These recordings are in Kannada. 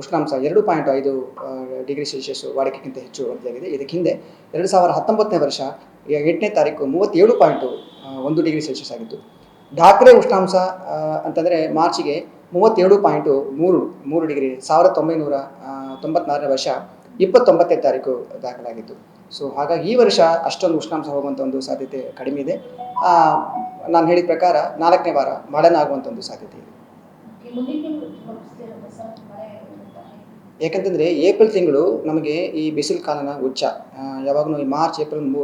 ಉಷ್ಣಾಂಶ ಎರಡು ಪಾಯಿಂಟ್ ಐದು ಡಿಗ್ರಿ ಸೆಲ್ಸಿಯಸ್ ವಾಡಿಕೆಗಿಂತ ಹೆಚ್ಚು ವರದಿಯಾಗಿದೆ. ಇದಕ್ಕೆ ಹಿಂದೆ ಎರಡು ಸಾವಿರದ ಹತ್ತೊಂಬತ್ತನೇ ವರ್ಷ ಎಂಟನೇ ತಾರೀಕು ಮೂವತ್ತೇಳು ಪಾಯಿಂಟು ಒಂದು ಡಿಗ್ರಿ ಸೆಲ್ಸಿಯಸ್ ಆಗಿತ್ತು. ದಾಖಲೆ ಉಷ್ಣಾಂಶ ಅಂತಂದರೆ ಮಾರ್ಚಿಗೆ ಮೂವತ್ತೇಳು ಪಾಯಿಂಟು ಮೂರು ಮೂರು ಡಿಗ್ರಿ, ಸಾವಿರದ ಒಂಬೈನೂರ ತೊಂಬತ್ನಾರನೇ ವರ್ಷ ಇಪ್ಪತ್ತೊಂಬತ್ತನೇ ತಾರೀಕು ದಾಖಲಾಗಿತ್ತು. ಸೊ, ಹಾಗಾಗಿ ಈ ವರ್ಷ ಅಷ್ಟೊಂದು ಉಷ್ಣಾಂಶ ಹೋಗುವಂಥ ಒಂದು ಸಾಧ್ಯತೆ ಕಡಿಮೆ ಇದೆ. ನಾನು ಹೇಳಿದ ಪ್ರಕಾರ ನಾಲ್ಕನೇ ವಾರ ಮಳೆನಾಗುವಂಥ ಒಂದು ಸಾಧ್ಯತೆ ಇದೆ. ಯಾಕಂತಂದರೆ ಏಪ್ರಿಲ್ ತಿಂಗಳು ನಮಗೆ ಈ ಬಿಸಿಲು ಕಾಲನ ಉಚ್ಚ ಯಾವಾಗಲೂ ಈ ಮಾರ್ಚ್, ಏಪ್ರಿಲ್, ಮೂ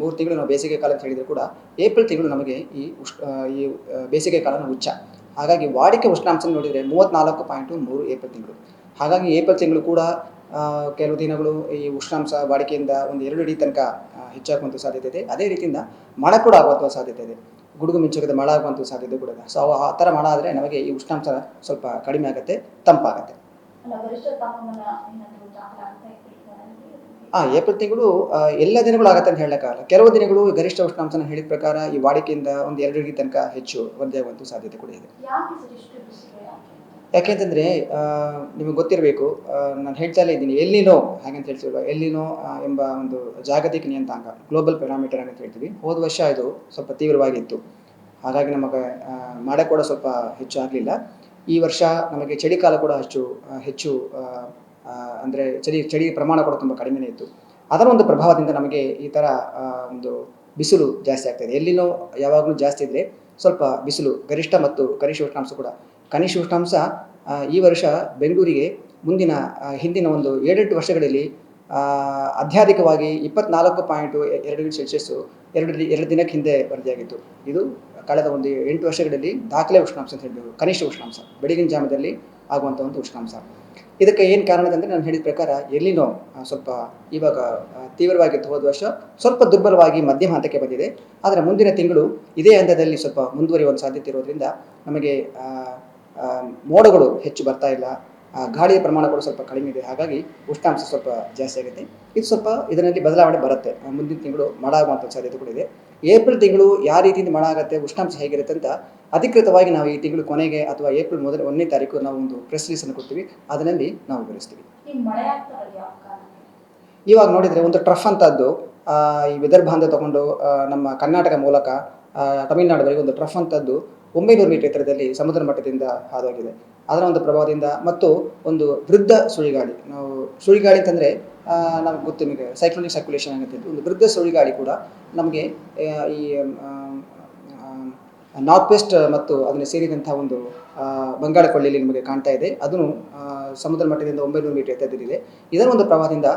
ಮೂರು ತಿಂಗಳು ನಾವು ಬೇಸಿಗೆ ಕಾಲ ಅಂತ ಹೇಳಿದ್ರು ಕೂಡ ಏಪ್ರಿಲ್ ತಿಂಗಳು ನಮಗೆ ಈ ಉಷ್ಣ ಈ ಬೇಸಿಗೆ ಕಾಲನ ಉಚ್ಚ ಹಾಗಾಗಿ ವಾಡಿಕೆ ಉಷ್ಣಾಂಶ ನೋಡಿದರೆ ಮೂವತ್ನಾಲ್ಕು ಪಾಯಿಂಟು ಮೂರು ಏಪ್ರಿಲ್ ತಿಂಗಳು. ಹಾಗಾಗಿ ಏಪ್ರಿಲ್ ತಿಂಗಳು ಕೂಡ ಕೆಲವು ದಿನಗಳು ಈ ಉಷ್ಣಾಂಶ ವಾಡಿಕೆಯಿಂದ ಒಂದು ಎರಡು ಅಡಿ ತನಕ ಹೆಚ್ಚಾಗುವಂಥ ಸಾಧ್ಯತೆ ಇದೆ. ಅದೇ ರೀತಿಯಿಂದ ಮಳೆ ಕೂಡ ಆಗುವಂಥ ಸಾಧ್ಯತೆ ಇದೆ. ಗುಡುಗು ಮಿಂಚುಗದ ಮಳೆ ಆಗುವಂಥ ಸಾಧ್ಯತೆ ಕೂಡ ಇದೆ. ಸೊ ಆ ಥರ ಮಳೆ ಆದರೆ ನಮಗೆ ಈ ಉಷ್ಣಾಂಶ ಸ್ವಲ್ಪ ಕಡಿಮೆ ಆಗುತ್ತೆ, ತಂಪಾಗುತ್ತೆ. ಆ ಏಪ್ರಿಲ್ ತಿಂಗಳು ಎಲ್ಲ ದಿನಗಳು ಆಗತ್ತೆ ಅಂತ ಹೇಳಕ್ಕಾಗಲ್ಲ ಕೆಲವು ದಿನಗಳು ಗರಿಷ್ಠ ಉಷ್ಣಾಂಶನ ಹೇಳಿದ ಪ್ರಕಾರ ಈ ವಾಡಿಕೆಯಿಂದ ಒಂದು ಎರಡು ಡಿಗ್ರಿ ತನಕ ಹೆಚ್ಚು ವರದಿಯಾಗುವಂಥ ಸಾಧ್ಯತೆ ಕೂಡ ಇದೆ. ಯಾಕೆಂತಂದರೆ ನಿಮಗೆ ಗೊತ್ತಿರಬೇಕು ನಾನು ಹೇಳ್ತಾ ಇಲ್ಲ ಇದ್ದೀನಿ ಎಲ್ಲಿನೋ ಹಾಗಂತ ಹೇಳ್ತೀವಿ ಎಲ್ಲಿನೋ ಎಂಬ ಒಂದು ಜಾಗತಿಕ ನಿಯಂತ್ರಾಂಗ ಗ್ಲೋಬಲ್ ಪ್ಯಾರಾಮೀಟರ್ ಅಂತ ಹೇಳ್ತೀವಿ. ಹೋದ ವರ್ಷ ಇದು ಸ್ವಲ್ಪ ತೀವ್ರವಾಗಿತ್ತು. ಹಾಗಾಗಿ ನಮಗೆ ಮಳೆ ಕೂಡ ಸ್ವಲ್ಪ ಹೆಚ್ಚು ಆಗಲಿಲ್ಲ. ಈ ವರ್ಷ ನಮಗೆ ಚಳಿಗಾಲ ಕೂಡ ಅಷ್ಟು ಹೆಚ್ಚು ಅಂದರೆ ಚಳಿ ಚಳಿ ಪ್ರಮಾಣ ಕೂಡ ತುಂಬ ಕಡಿಮೆನೇ ಇತ್ತು. ಅದರ ಒಂದು ಪ್ರಭಾವದಿಂದ ನಮಗೆ ಈ ಥರ ಒಂದು ಬಿಸಿಲು ಜಾಸ್ತಿ ಆಗ್ತಾಯಿದೆ ಎಲ್ಲಿನೂ ಯಾವಾಗಲೂ ಜಾಸ್ತಿ ಇದ್ದರೆ ಸ್ವಲ್ಪ ಬಿಸಿಲು, ಗರಿಷ್ಠ ಮತ್ತು ಕನಿಷ್ಠ ಉಷ್ಣಾಂಶ ಕೂಡ. ಕನಿಷ್ಠ ಉಷ್ಣಾಂಶ ಈ ವರ್ಷ ಬೆಂಗಳೂರಿಗೆ ಮುಂದಿನ ಹಿಂದಿನ ಒಂದು ಏಳೆಂಟು ವರ್ಷಗಳಲ್ಲಿ ಅತ್ಯಧಿಕವಾಗಿ ಇಪ್ಪತ್ನಾಲ್ಕು ಪಾಯಿಂಟು ಎರಡು ಡಿಗ್ರಿ ಸೆಲ್ಸಿಯಸ್ಸು ಎರಡು ಎರಡು ದಿನಕ್ಕೆ ಹಿಂದೆ ವರದಿಯಾಗಿತ್ತು. ಇದು ಕಳೆದ ಒಂದು ಎಂಟು ವರ್ಷಗಳಲ್ಲಿ ದಾಖಲೆ ಉಷ್ಣಾಂಶ ಅಂತ ಹೇಳ್ಬೋದು, ಕನಿಷ್ಠ ಉಷ್ಣಾಂಶ, ಬೆಳಗಿನ ಜಾಮದಲ್ಲಿ ಆಗುವಂಥ ಒಂದು ಉಷ್ಣಾಂಶ. ಇದಕ್ಕೆ ಏನು ಕಾರಣ ಅಂದರೆ ನಾನು ಹೇಳಿದ ಪ್ರಕಾರ ಎಲ್ಲಿನೋ ಸ್ವಲ್ಪ ಇವಾಗ ತೀವ್ರವಾಗಿತ್ತು ಹೋದ ವರ್ಷ, ಸ್ವಲ್ಪ ದುರ್ಬಲವಾಗಿ ಮಧ್ಯಮ ಹಂತಕ್ಕೆ ಬಂದಿದೆ. ಆದರೆ ಮುಂದಿನ ತಿಂಗಳು ಇದೇ ಹಂತದಲ್ಲಿ ಸ್ವಲ್ಪ ಮುಂದುವರಿಯುವ ಸಾಧ್ಯತೆ ಇರೋದ್ರಿಂದ ನಮಗೆ ಮೋಡಗಳು ಹೆಚ್ಚು ಬರ್ತಾ ಇಲ್ಲ. ಗಾಳಿಯ ಪ್ರಮಾಣ ಕೂಡ ಸ್ವಲ್ಪ ಕಡಿಮೆ ಇದೆ. ಹಾಗಾಗಿ ಉಷ್ಣಾಂಶ ಸ್ವಲ್ಪ ಜಾಸ್ತಿ ಆಗುತ್ತೆ. ಇದು ಸ್ವಲ್ಪ ಇದರಲ್ಲಿ ಬದಲಾವಣೆ ಬರುತ್ತೆ. ಮುಂದಿನ ತಿಂಗಳು ಮಳೆ ಆಗುವಂಥ ಸಾಧ್ಯತೆ ಕೂಡ ಇದೆ. ಏಪ್ರಿಲ್ ತಿಂಗಳು ಯಾವ ರೀತಿಯಿಂದ ಮಳೆ ಆಗುತ್ತೆ ಉಷ್ಣಾಂಶ ಹೇಗಿರುತ್ತೆ ಅಂತ ಅಧಿಕೃತವಾಗಿ ನಾವು ಈ ತಿಂಗಳು ಕೊನೆಗೆ ಅಥವಾ ಏಪ್ರಿಲ್ ಮೊದಲ ಒಂದನೇ ತಾರೀಕು ನಾವು ಒಂದು ಪ್ರೆಸ್ ರಿಲೀಸನ್ನು ಕೊಡ್ತೀವಿ. ಅದರಲ್ಲಿ ನಾವು ವಿವರಿಸ್ತೀವಿ. ಇವಾಗ ನೋಡಿದರೆ ಒಂದು ಟ್ರಫ್ ಅಂತದ್ದು ಆ, ಈ ವಿದರ್ಭ ಅಂತ ತಗೊಂಡು ನಮ್ಮ ಕರ್ನಾಟಕ ಮೂಲಕ ಆ, ತಮಿಳುನಾಡುವರೆಗೆ ಒಂದು ಟ್ರಫ್ ಅಂತದ್ದು ಒಂಬೈನೂರು ಮೀಟರ್ ಎತ್ತರದಲ್ಲಿ ಸಮುದ್ರ ಮಟ್ಟದಿಂದ ಹಾದೋಗಿದೆ. ಅದರ ಒಂದು ಪ್ರಭಾವದಿಂದ ಮತ್ತು ಒಂದು ವೃದ್ಧ ಸುಳಿಗಾಳಿ. ನಾವು ಸುಳಿಗಾಳಿ ಅಂತಂದರೆ ನಮ್ಗೆ ಗೊತ್ತು ನಿಮಗೆ ಸೈಕ್ಲೋನಿಕ್ ಸರ್ಕ್ಯುಲೇಷನ್ ಆಗುತ್ತೆ ಒಂದು ವೃದ್ಧ ಸುಳಿಗಾಳಿ ಕೂಡ ನಮಗೆ ಈ ನಾರ್ತ್ ವೆಸ್ಟ್ ಮತ್ತು ಅದನ್ನು ಸೇರಿದಂಥ ಒಂದು ಬಂಗಾಳ ಕೊಳ್ಳಿಯಲ್ಲಿ ನಿಮಗೆ ಕಾಣ್ತಾ ಇದೆ. ಅದನ್ನು ಸಮುದ್ರ ಮಟ್ಟದಿಂದ ಒಂಬೈನೂರು ಮೀಟರ್ ಎತ್ತರದಲ್ಲಿದೆ. ಇದರ ಒಂದು ಪ್ರವಾಹದಿಂದ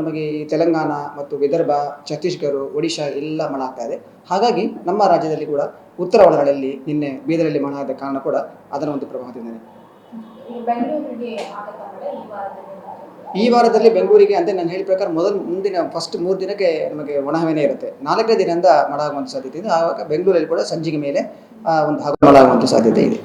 ನಮಗೆ ಈ ತೆಲಂಗಾಣ ಮತ್ತು ವಿದರ್ಭ, ಛತ್ತೀಸ್ಗಢ, ಒಡಿಶಾ ಎಲ್ಲ ಮಳೆ ಆಗ್ತಾ ಇದೆ. ಹಾಗಾಗಿ ನಮ್ಮ ರಾಜ್ಯದಲ್ಲಿ ಕೂಡ ಉತ್ತರ ಒಳನಾಡಲ್ಲಿ ನಿನ್ನೆ ಬೀದರಲ್ಲಿ ಮಳೆ ಆದ ಕಾರಣ ಕೂಡ ಅದರ ಒಂದು ಪ್ರಭಾವದಿಂದನೇ ಈಗ ಬೆಂಗಳೂರಿಗೆ ಆಗತ್ತಾ ಮಳೆ ಈ ವಾರದಲ್ಲಿ ಬೆಂಗಳೂರಿಗೆ ಅಂತ ನಾನು ಹೇಳಿದ ಪ್ರಕಾರ ಮೊದಲು ಮುಂದಿನ ಫಸ್ಟ್ ಮೂರು ದಿನಕ್ಕೆ ನಮಗೆ ಒಣಹವೆನೇ ಇರುತ್ತೆ. ನಾಲ್ಕನೇ ದಿನದಿಂದ ಮಳೆ ಆಗುವಂಥ ಸಾಧ್ಯತೆ ಇದೆ. ಆವಾಗ ಬೆಂಗಳೂರಲ್ಲಿ ಕೂಡ ಸಂಜೆಗೆ ಮೇಲೆ ಒಂದು ಹಗಲು ಮಳೆ ಆಗುವಂಥ ಸಾಧ್ಯತೆ ಇದೆ.